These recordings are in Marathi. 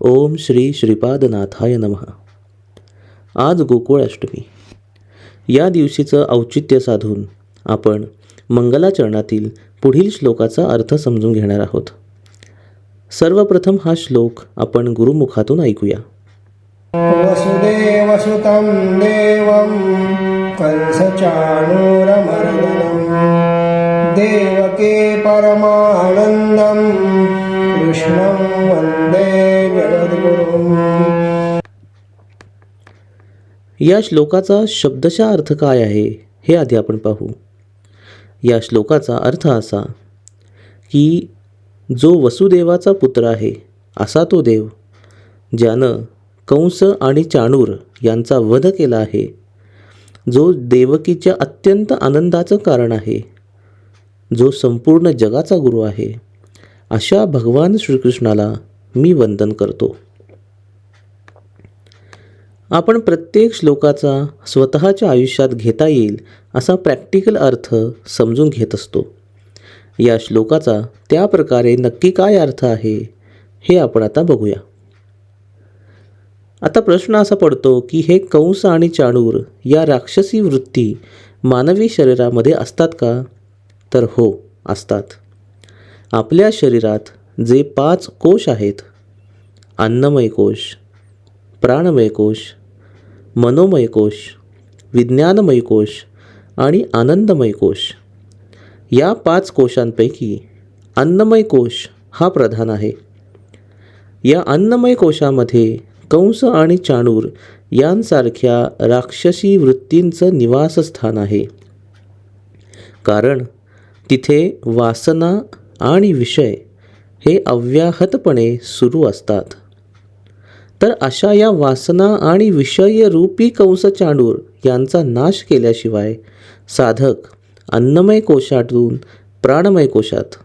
ओम श्री श्रीपादनाथाय नमः. आज गोकुळाष्टमी या दिवशीचं औचित्य साधून आपण मंगलाचरणातील पुढील श्लोकाचा अर्थ समजून घेणार आहोत. सर्वप्रथम हा श्लोक आपण गुरुमुखातून ऐकूया. वसुदेवसुतं देवं कंसचाणूरमर्दनं. देवके कृष्णं वन्दे जगद्गुरुम् या श्लोकाचा शब्दशः अर्थ काय आहे हे आधी आपण पाहू. या श्लोकाचा अर्थ असा की जो वसुदेवाचा पुत्र आहे असा तो देव ज्यानं कंस आणि चाणूर यांचा वध केला आहे जो देवकीच्या अत्यंत आनंदाचं कारण आहे जो संपूर्ण जगाचा गुरु आहे. अशा भगवान श्रीकृष्णाला मी वंदन करतो. आपण प्रत्येक श्लोकाचा स्वतःच्या आयुष्यात घेता येईल असा प्रॅक्टिकल अर्थ समजून घेत असतो. या श्लोकाचा त्या प्रकारे नक्की काय अर्थ आहे हे आपण आता बघूया. आता प्रश्न असा पडतो की हे कंस आणि चाणूर या राक्षसी वृत्ती मानवी शरीरामध्ये असतात का? तर हो असतात. आपल्या शरीरात जे पाच कोश आहेत अन्नमय कोश प्राणमय कोश मनोमय कोश विज्ञानमय कोश आणि आनंदमय कोश या पाच कोशांपैकी अन्नमय कोश हा प्रधान आहे. या अन्नमय कोशामध्ये कंस आणि चाणूर यांसारख्या राक्षसी वृत्तींचं निवासस्थान आहे. कारण तिथे वासना आणि विषय हे अव्याहतपणे सुरू असतात. तर अशा या वासना आणि विषयरूपी कंस चांडूर यांचा नाश केल्याशिवाय साधक अन्नमय कोशातून प्राणमय कोशात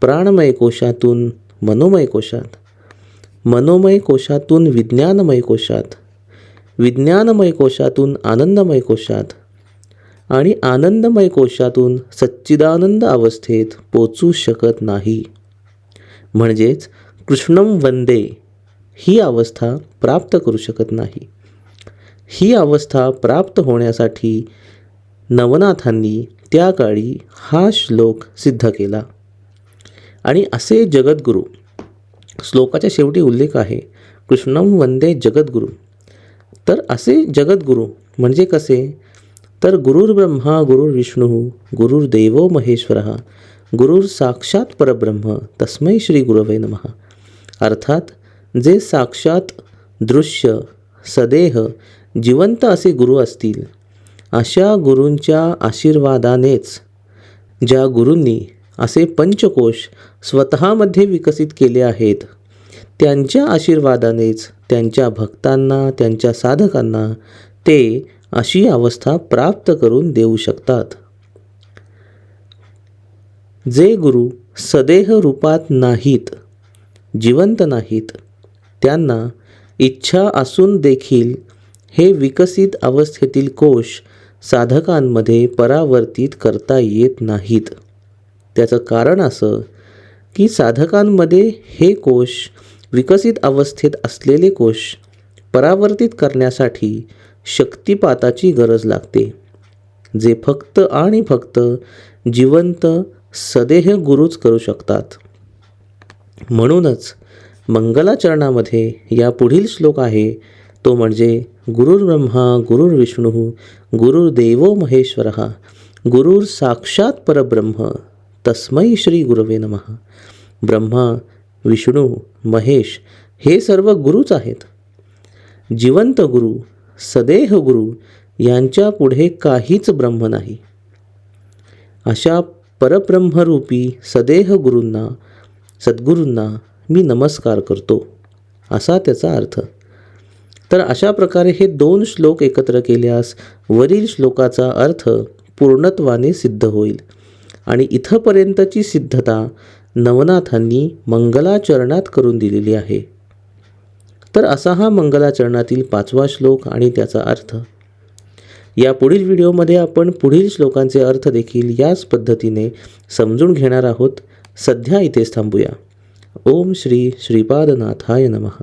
प्राणमय कोशातून मनोमय कोशात मनोमय कोशातून विज्ञानमय कोशात विज्ञानमय कोशातून आनंदमय कोशात आणि आनंदमय कोशातून सच्चिदानंद अवस्थेत पोचू शकत नाही. म्हणजेच कृष्णम वंदे ही अवस्था प्राप्त करू शकत नाही. ही अवस्था प्राप्त होण्यासाठी नवनाथांनी त्या काळी हा श्लोक सिद्ध केला. आणि असे जगद्गुरू श्लोकाच्या शेवटी उल्लेख आहे कृष्णम वंदे जगद्गुरू. तर असे जगद्गुरू म्हणजे कसे? तर गुरुर्ब्रह्मा गुरुर्विष्णू गुरुर्देवो महेश्वर गुरुर साक्षात परब्रह्म तस्मै श्री गुरवे नमः. अर्थात जे साक्षात दृश्य सदेह जिवंत असे गुरु असतील अशा गुरूंच्या आशीर्वादानेच ज्या गुरूंनी असे पंचकोश स्वतःमध्ये विकसित केले आहेत त्यांच्या आशीर्वादानेच त्यांच्या भक्तांना त्यांच्या साधकांना ते अशी अवस्था प्राप्त करून देऊ शकतात. जे गुरु सदेह रूपात नाहीत जिवंत नाहीत त्यांना इच्छा असून देखील हे विकसित अवस्थेतील कोश साधकांमध्ये परावर्तित करता येत नाहीत. त्याचं कारण असं की साधकांमध्ये हे कोश विकसित अवस्थेत असलेले कोश परावर्तित करण्यासाठी शक्तिपाताची गरज लागते. जे फक्त आणि फक्त जिवंत सदेह गुरुच करू शकतात. म्हणूनच मंगलाचरणामध्ये या पुढील श्लोक आहे तो म्हणजे गुरुर्ब्रह्मा गुरुर्विष्णू गुरुर्देवो महेश्वर गुरुर साक्षात परब्रह्म तस्मै श्री गुरवे नमः. ब्रह्मा विष्णू महेश हे सर्व गुरुच आहेत. जिवंत गुरु सदेह गुरु यांच्या पुढे काहीच ब्रह्म नाही. अशा परब्रह्मरूपी सदेह गुरूंना सद्गुरूंना मी नमस्कार करतो असा त्याचा अर्थ. तर अशा प्रकारे हे दोन श्लोक एकत्र केल्यास वरील श्लोकाचा अर्थ पूर्णत्वाने सिद्ध होईल आणि इथंपर्यंतची सिद्धता नवनाथांनी मंगलाचरणात करून दिलेली आहे. तर असा हा मंगलाचरणातील पाचवा श्लोक आणि त्याचा अर्थ. या पुढील व्हिडिओमध्ये आपण पुढील श्लोकांचे अर्थ देखील याच पद्धतीने समजून घेणार आहोत. सध्या इथेच थांबूया. ओम श्री श्रीपादनाथाय नमः.